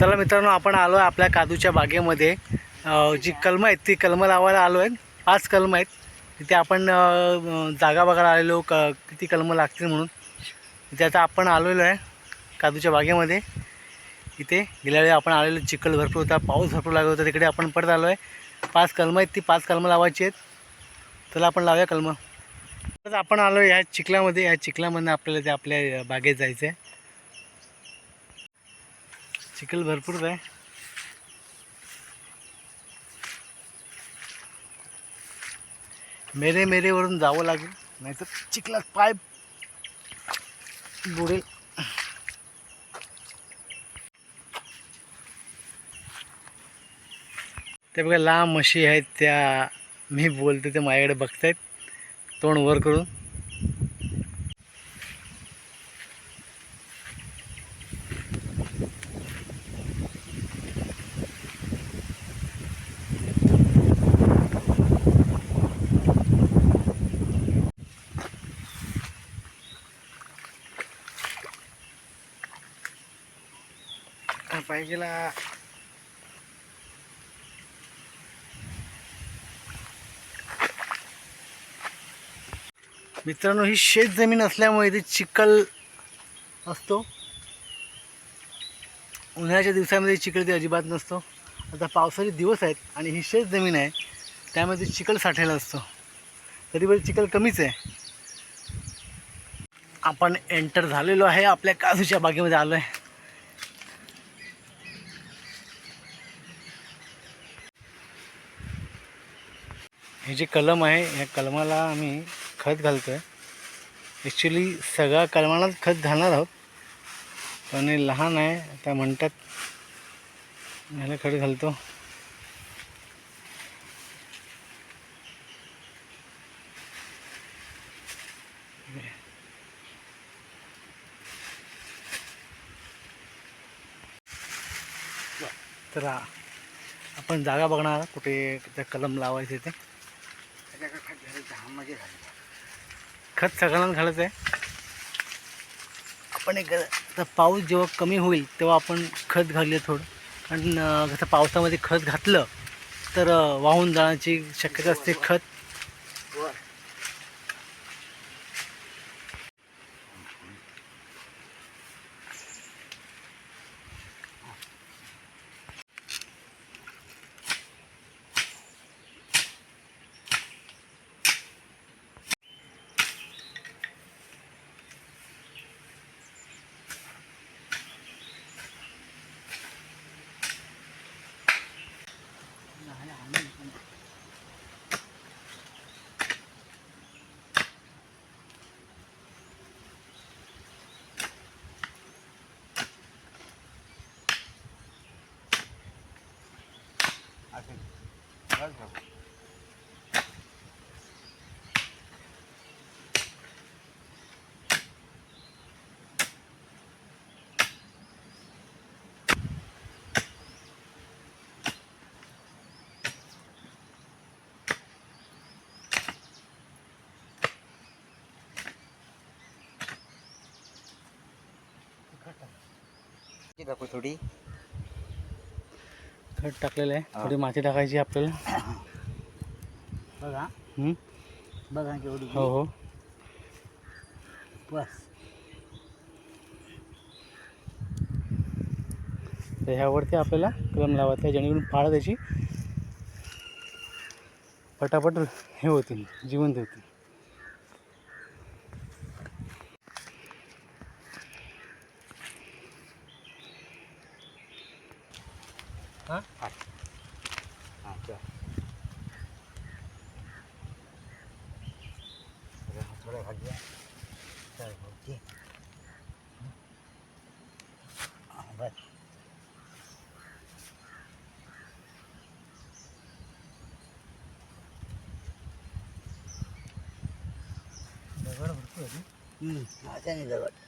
चला मित्रांनो आपण आलो आहे आपल्या काजूच्या बागेमध्ये. जी कलमं आहेत ती कलमं लावायला आलो आहे पाच कलमं आहेत. तिथे आपण जागा बघायला आलेलो. क किती कलमं लागतील म्हणून. तिथे आता आपण आलेलो आहे काजूच्या बागेमध्ये. इथे गेल्या वेळी आपण आलेलो चिखल भरपूर होता पाऊस भरपूर लागला होता. तिकडे आपण परत आलो आहे पाच कलमं आहेत ती पाच कलमं लावायची आहेत. चला आपण लावूया कलमं. तर आपण आलो ह्या चिखलामध्ये. ह्या चिखलामधनं आपल्याला ते आपल्या बागेत जायचं आहे चिखल भरपूर आहे. मेरे मेरेवरून जावं लागेल नाहीतर चिखलात पाय बुडेल. ते बघा लांब म्हशी आहेत त्या मी बोलते ते माझ्याकडे बघतायत तोंड वर करून. पाहिजे मित्रांनो ही शेत जमीन असल्यामुळे इथे चिखल असतो. उन्हाळ्याच्या दिवसामध्ये चिखल ते अजिबात नसतो. आता पावसाचे दिवस आहेत आणि ही शेत जमीन आहे. त्यामध्ये चिखल साठलेला असतो. तरी पण चिखल कमीच आहे. आपण एंटर झालेलो आहे. आपल्या काजूच्या बागेमध्ये आलो आहे हे जे कलम आहे या कलमाला आम्ही खत घालतो आहे ॲक्च्युली सगळ्या कलमालाच खत घालणार आहोत. पण हे लहान आहे त्या म्हणतात ह्याला खत घालतो. तर आपण जागा बघणार कुठे त्या कलम लावायचे ते. खत सगळ्यांना घालायचं आहे आपण एक आता पाऊस जेव्हा कमी होईल तेव्हा आपण खत घालूया थोडं. कारण जसं कसं पावसामध्ये खत घातलं तर वाहून जाण्याची शक्यता असते. खत दाखव थोडी खत टाकलेलं आहे. थोडी माती टाकायची आपल्याला. बघा. हं? बघा केवढी हो हो. बस. तर ह्यावरती आपल्याला कलम लावायचं आहे जेणेकरून पाळं त्याची पटापट हे होतील जिवंत होतील हां हां चल थोडं खाली चल ओके बस दगड भरपूर आहे हम्म, आता नाही दगड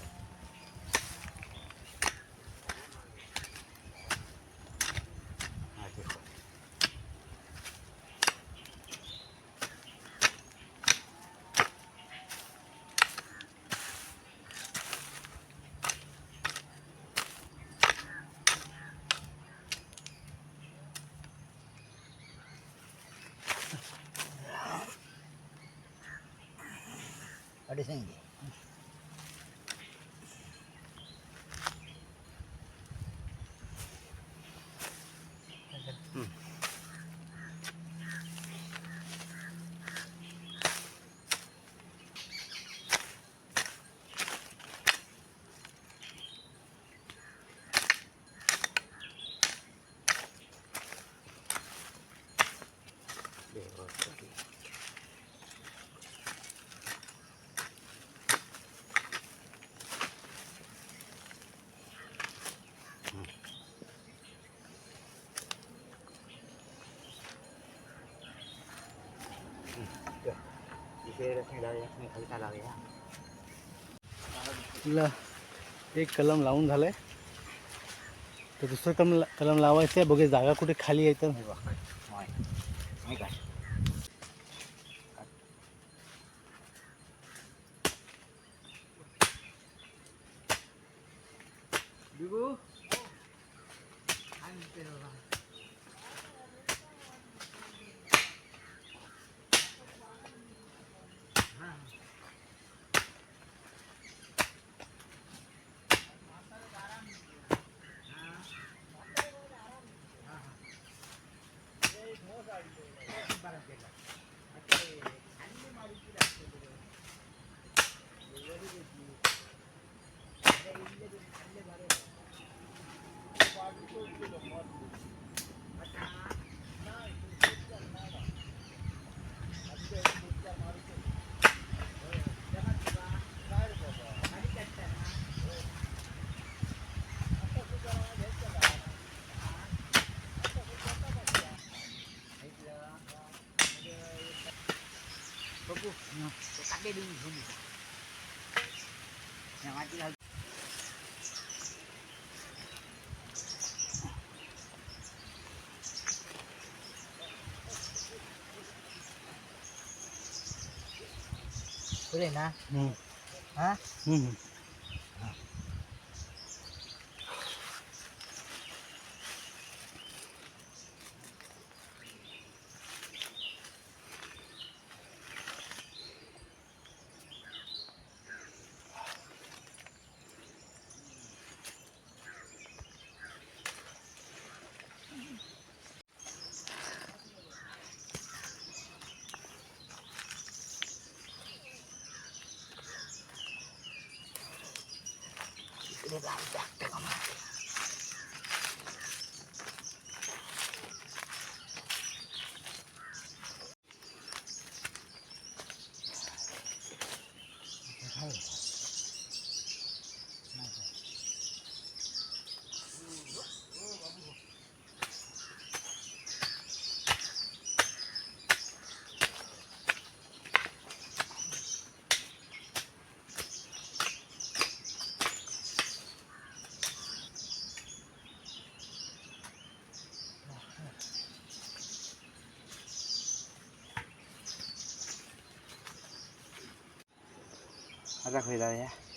படிசங்கி तुला एक कलम लावून झालं आहे तर दुसरं कलम कलम लावायचं आहे बघे जागा कुठे खाली आहे तर. बघ नाही काय बिगू. đi đi không được. Nhà mai chỉ hơi cái này nè ừ. Hả? Ừ. लावून टाकते का माती? इथे आता खाली लावूया बर.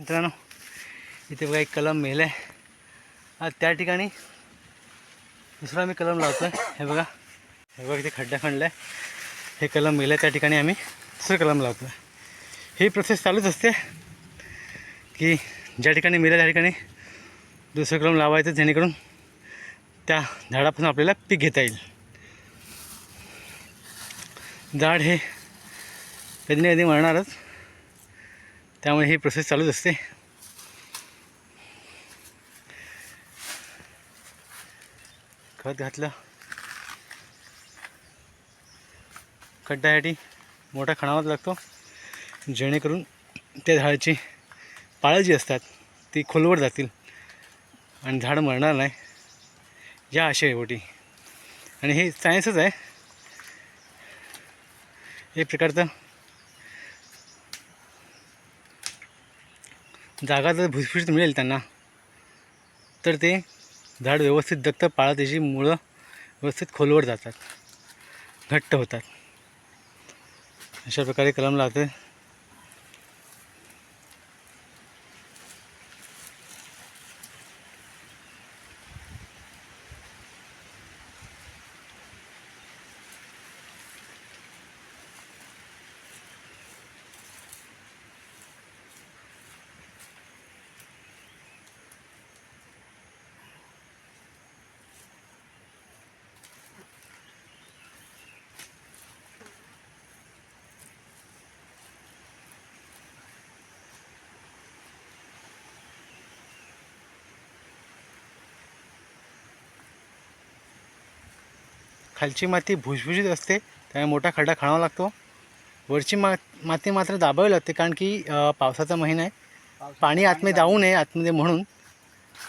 मित्रांनो इथे बघा एक कलम मेलं आहे त्या ठिकाणी दुसरा मी कलम लावतो आहे हे बघा. हे बघा इथे खड्डा खणला आहे हे कलम मेलं आहे त्या ठिकाणी आम्ही दुसरं कलम लावतो आहे ही प्रोसेस चालूच असते की ज्या ठिकाणी मेलं त्या ठिकाणी दुसरं कलम लावायचं जेणेकरून त्या झाडापासून आपल्याला पीक घेता येईल. झाड हे कधी ना कधी मरणारच. त्यामुळे ही प्रोसेस चालूच असते. खत घातलं. खड्ड्यासाठी मोठा खणावाच लागतो. जेणेकरून त्या झाडाची पाळं जी असतात ती खोलवर जातील आणि झाड मरणार नाही या एवटी आणि हे सायन्सच आहे. एक प्रकारचं जागा जर भुसभुशीत मिळेल त्यांना तर ते झाड व्यवस्थित दगतं पाळा त्याची मुळं व्यवस्थित खोलवर जातात घट्ट होतात. अशा प्रकारे कलम लावते. खालची माती भुसभुशीत असते त्यामुळे मोठा खड्डा खणावा लागतो. वरची मा माती मात्र दाबावी लागते कारण की पावसाचा महिना आहे. पाणी आतमध्ये जाऊ नये आतमध्ये म्हणून.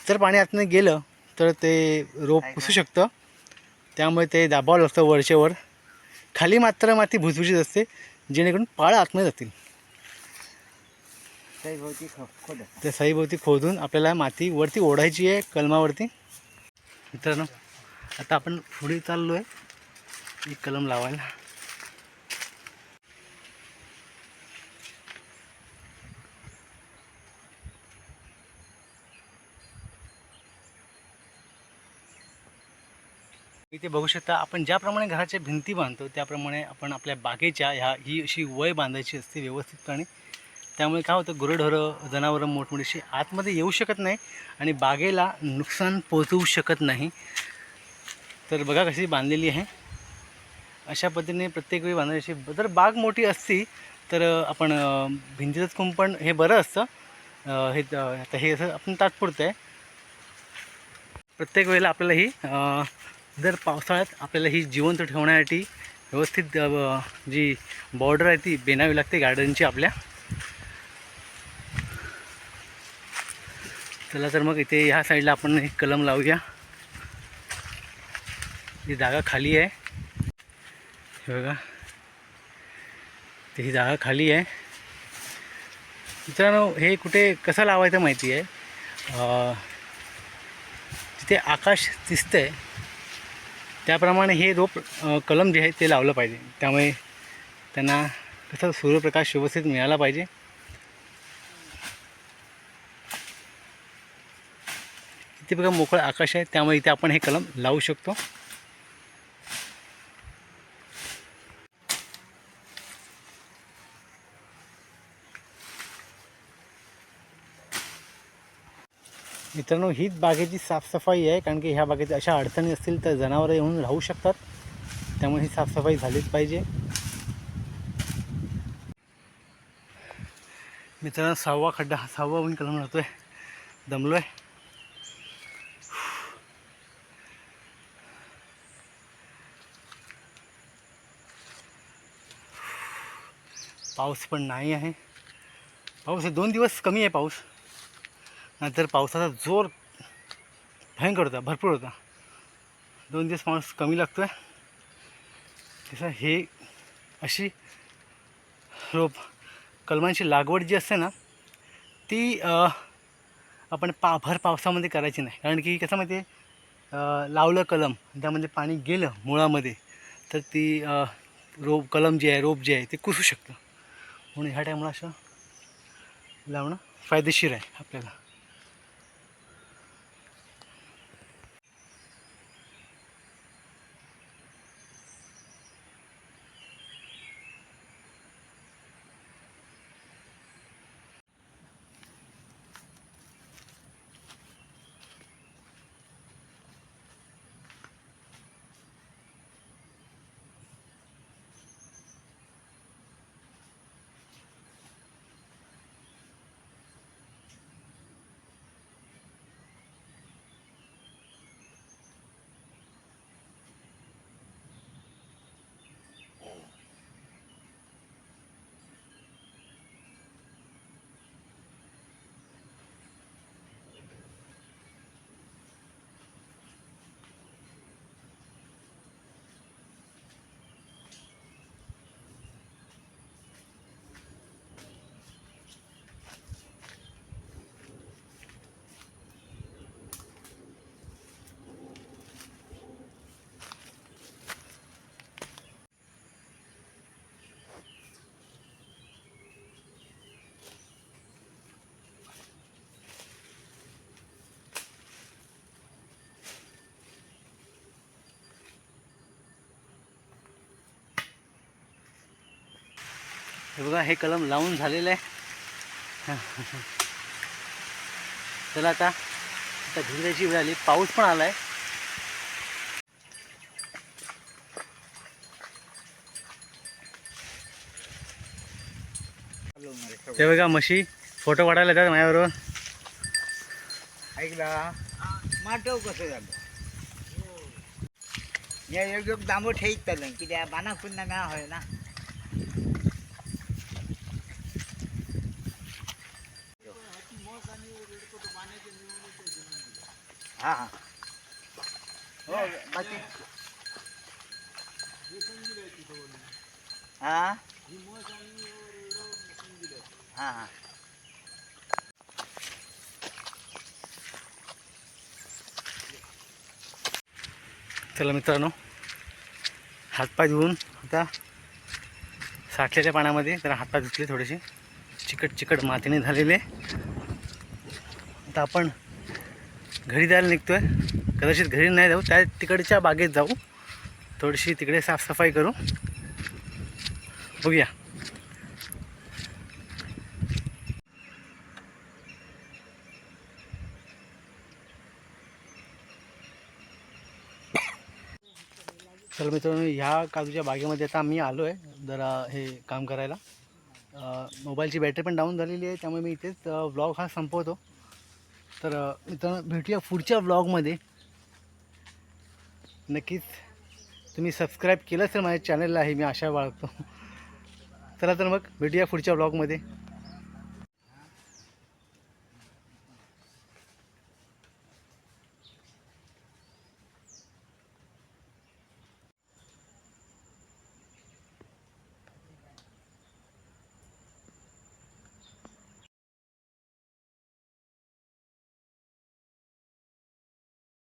जर पाणी आतमध्ये गेलं तर ते रोप पुसू शकतं. त्यामुळे ते दाबावं लागतं वरच्या वर खाली मात्र माती भुसभुशीत असते जेणेकरून पाळं आतमध्ये जातील. काही भोवती खो खोद. त्या साईभोवती खोदून आपल्याला माती वरती ओढायची आहे कलमावरती. मित्रांनो आता आपण पुढे चाललो आहे एक कलम लावायला. इथे बघू शकता आपण ज्याप्रमाणे घराच्या भिंती बांधतो त्याप्रमाणे आपण आपल्या बागेच्या ह्या ही अशी वय बांधायची असते व्यवस्थितपणे. त्यामुळे काय होतं गुरेढोरं जनावरं मोठमोठीशी आतमध्ये येऊ शकत नाही आणि बागेला नुकसान पोचवू शकत नाही. तर बघा कशी बांधलेली आहे. अशा पद्धतीने प्रत्येक वेळी बांधायची जर बाग मोठी असती तर आपण अं, भिंतीचंच कुंपण हे बरं असतं. हे आता हे असं आपण तात्पुरतं आहे. प्रत्येक वेळेला आपल्याला ही जर पावसाळ्यात आपल्याला ही जिवंत ठेवण्यासाठी व्यवस्थित जी बॉर्डर आहे ती बेनावी लागते गार्डनची आपल्या. चला तर मग इथे ह्या साईडला आपण एक कलम लावूया. ही जागा खाली आहे. हे बघा. ही जागा खाली आहे. मित्रांनो हे कुठे कसं लावायचं माहिती आहे? तिथे जिथे आकाश दिसतंय त्याप्रमाणे हे रोप कलम जे आहे ते लावलं पाहिजे. त्यामुळे त्यांना कसं सूर्यप्रकाश व्यवस्थित मिळाला पाहिजे. इथे बघा मोकळं आकाश आहे. त्यामुळे इथे आपण हे कलम लावू शकतो. मित्रांनो हीच बागेची साफसफाई आहे कारण की ह्या बागेत अशा अडचणी असतील तर जनावरं येऊन राहू शकतात. त्यामुळे ही साफसफाई झालीच पाहिजे. मित्रांनो सहावा खड्डा हा सहावा होऊन कलम राहतोय. दमलो आहे पाऊस पण नाही आहे. पाऊस हे दोन दिवस कमी आहे पाऊस. नंतर पावसाचा जोर भयंकर होता भरपूर होता. दोन दिवस पाऊस कमी लागतो आहे तसं हे अशी रोप कलमांची लागवड जी असते ना ती आपण पा भर पावसामध्ये करायची नाही. कारण की कसं माहिती आहे लावलं कलम त्यामध्ये पाणी गेलं मुळामध्ये तर ती रोप कलम जे आहे रोप जे आहे ते कुसू शकतं. म्हणून ह्या टायमाला असं लावणं फायदेशीर आहे आपल्याला. हे बघा हे कलम लावून झालेलं आहे. चला आता आता घरी जायची वेळ आली. पाऊस पण आला आहे ते बघा म्हशी फोटो काढायला येतात माझ्याबरोबर. ऐकला? माटव कसं झालं? या योग्य दामो ठेईत चाललं. कित्याक बाना पुन्हा ना होय ना? हा हा. हो. बाकी? हा? हा हा. चला मित्रांनो हातपाय धुवून आता साठलेल्या पाण्यामध्ये जरा हातपाय धुतले थोडेसे. चिकट चिकट मातीने झालेले. आता आपण घरी जायला आहे कदाचित घरी नाही जाऊ त्या तिकडच्या बागेत जाऊ. थोडीशी तिकडे साफसफाई करू. बघूया. तर मित्रांनो ह्या काजूच्या बागेमध्ये आता आम्ही आलो आहे जरा हे काम करायला. मोबाईलची बॅटरी पण डाऊन झालेली आहे त्यामुळे मी इथेच ब्लॉग हा संपवतो. तर मित्रांनो भेटूया पुढच्या ब्लॉगमध्ये नक्कीच तुम्ही सबस्क्राईब केलं तर माझ्या चॅनलला आहे मी आशा बाळगतो. चला तर मग भेटूया पुढच्या ब्लॉगमध्ये